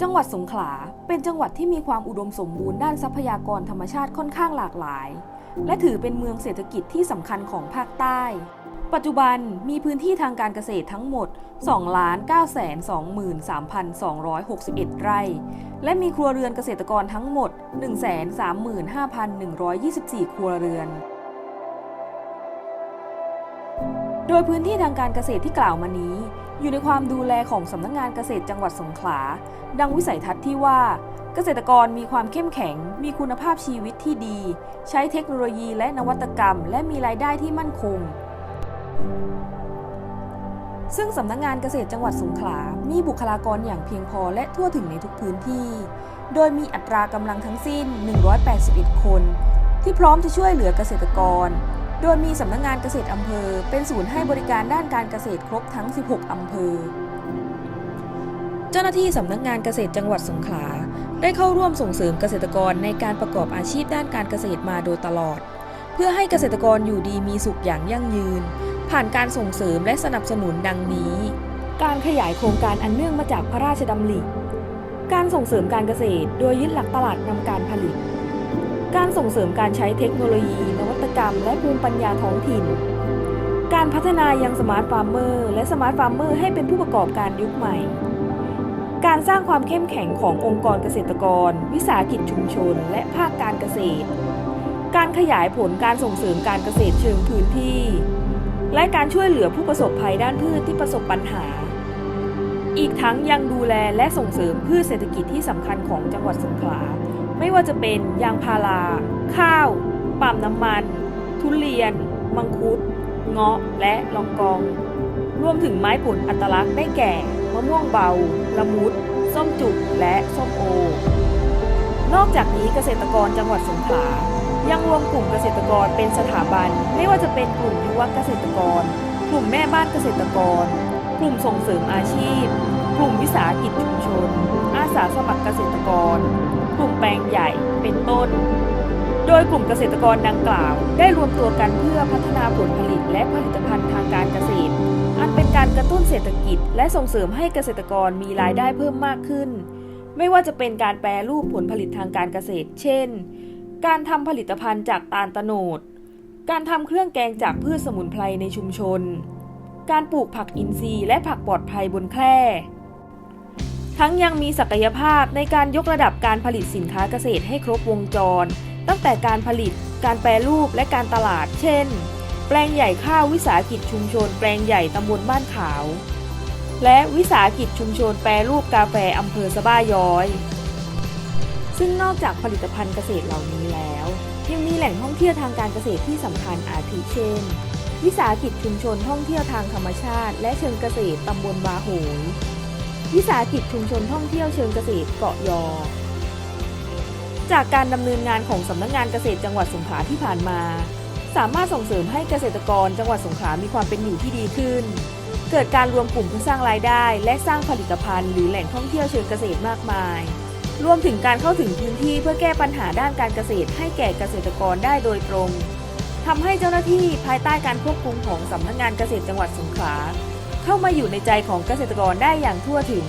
จังหวัดสงขลาเป็นจังหวัดที่มีความอุดมสมบูรณ์ด้านทรัพยากรธรรมชาติค่อนข้างหลากหลาย และถือเป็นเมืองเศรษฐกิจที่สำคัญของภาคใต้ ปัจจุบันมีพื้นที่ทางการเกษตรทั้งหมด 2,923,261 ไร่ และมีครัวเรือนเกษตรกรทั้งหมด 135,124 ครัวเรือน ดยพื้นที่ทางการเกษตรที่กล่าวมานี้ อยู่ในความดูแลของสำนักงานเกษตรจังหวัดสงขลา ดังวิสัยทัศน์ที่ว่า เกษตรกรมีความเข้มแข็ง มีคุณภาพชีวิตที่ดี ใช้เทคโนโลยีและนวัตกรรม และมีรายได้ที่มั่นคง ซึ่งสำนักงานเกษตรจังหวัดสงขลา มีบุคลากรอย่างเพียงพอและทั่วถึงในทุกพื้นที่ โดยมีอัตรากำลังทั้งสิ้น 181 คน ที่พร้อมจะช่วยเหลือเกษตรกร โดยมีสำนักงานเกษตรอำเภอ เป็นศูนย์ให้บริการด้านการเกษตรครบทั้ง 16 อำเภอ เจ้าหน้าที่สำนักงานเกษตรจังหวัดสงขลา ได้เข้าร่วมส่งเสริมเกษตรกรในการประกอบอาชีพด้านการเกษตรมาโดยตลอด เพื่อให้เกษตรกรอยู่ดีมีสุขอย่างยั่งยืน ผ่านการส่งเสริมและสนับสนุนดังนี้ การขยายโครงการอันเนื่องมาจากพระราชดำริ การส่งเสริมการเกษตร โดยยึดหลักตลาดนำการผลิต การส่งเสริมการใช้เทคโนโลยี นวัตกรรม และภูมิปัญญาท้องถิ่น การพัฒนายังสมาร์ทฟาร์มเมอร์และสมาร์ทฟาร์มเมอร์ให้เป็นผู้ประกอบการยุคใหม่ การสร้างความเข้มแข็งขององค์กรเกษตรกร วิสาหกิจชุมชน และภาคการเกษตร การขยายผลการส่งเสริมการเกษตรเชิงพื้นที่ และการช่วยเหลือผู้ประสบภัยด้านพืชที่ประสบปัญหา อีกทั้งยังดูแลและส่งเสริมพืชเศรษฐกิจที่สำคัญของจังหวัดสงขลา ไม่ว่าจะเป็นยางพารา ข้าวปาล์มน้ำมัน ทุเรียน มังคุด เงาะ และลองกอง รวมถึงไม้ผลอัตลักษณ์ได้แก่ มะม่วงเบา ละมุด ส้มจุก และส้มโอ นอกจากนี้เกษตรกรจังหวัดสงขลา ยังรวมกลุ่มเกษตรกรเป็นสถาบัน ไม่ว่าจะเป็นกลุ่มยุวเกษตรกร กลุ่มแม่บ้านเกษตรกร กลุ่มส่งเสริมอาชีพ กลุ่มวิสาหกิจชุมชน อาสาสมัครเกษตรกร กลุ่มแปลงใหญ่เป็นต้น โดยกลุ่มเกษตรกรดังกล่าว ได้รวมตัวกันเพื่อพัฒนาผลผลิตและผลิตภัณฑ์ทางการเกษตร อันเป็นการกระตุ้นเศรษฐกิจ และส่งเสริมให้เกษตรกรมีรายได้เพิ่มมากขึ้น ไม่ว่าจะเป็นการแปรรูปผลผลิตทางการเกษตร เช่น การทำผลิตภัณฑ์จากตาลตะโนด การทำเครื่องแกงจากพืชสมุนไพรในชุมชนการปลูกผักอินทรีย์และผักปลอดภัยบนแคร่ ทั้งยังมีศักยภาพในการยกระดับการผลิตสินค้าเกษตรให้ครบวงจร ตั้งแต่การผลิต การแปรรูปและการตลาด เช่น แปลงใหญ่ข้าววิสาหกิจชุมชน แปลงใหญ่ตำบลบ้านขาว และวิสาหกิจชุมชนแปรรูปกาแฟอำเภอสะบ้าย้อย ซึ่งนอกจากผลิตภัณฑ์เกษตรเหล่านี้แล้ว ยังมีแหล่งท่องเที่ยวทางการเกษตรที่สำคัญอาทิเช่น วิสาหกิจชุมชนท่องเที่ยวทางธรรมชาติ และเชิงเกษตรตำบลบาโหย วิสาหกิจชุมชนท่องเที่ยวเชิงเกษตรเกาะยอ จากการดำเนินงานของสำนักงานเกษตรจังหวัดสงขลาที่ผ่านมา สามารถส่งเสริมให้เกษตรกรจังหวัดสงขลามีความเป็นอยู่ที่ดีขึ้น เกิดการรวมกลุ่มเพื่อสร้างรายได้ และสร้างผลิตภัณฑ์หรือแหล่งท่องเที่ยวเชิงเกษตรมากมาย รวมถึงการเข้าถึงพื้นที่เพื่อแก้ปัญหาด้านการเกษตร ให้แก่เกษตรกรได้โดยตรงทำให้เจ้าหน้าที่ภายใต้การควบคุมของสำนักงานเกษตรจังหวัดสงขลา เข้ามาอยู่ในใจของเกษตรกรได้อย่างทั่วถึง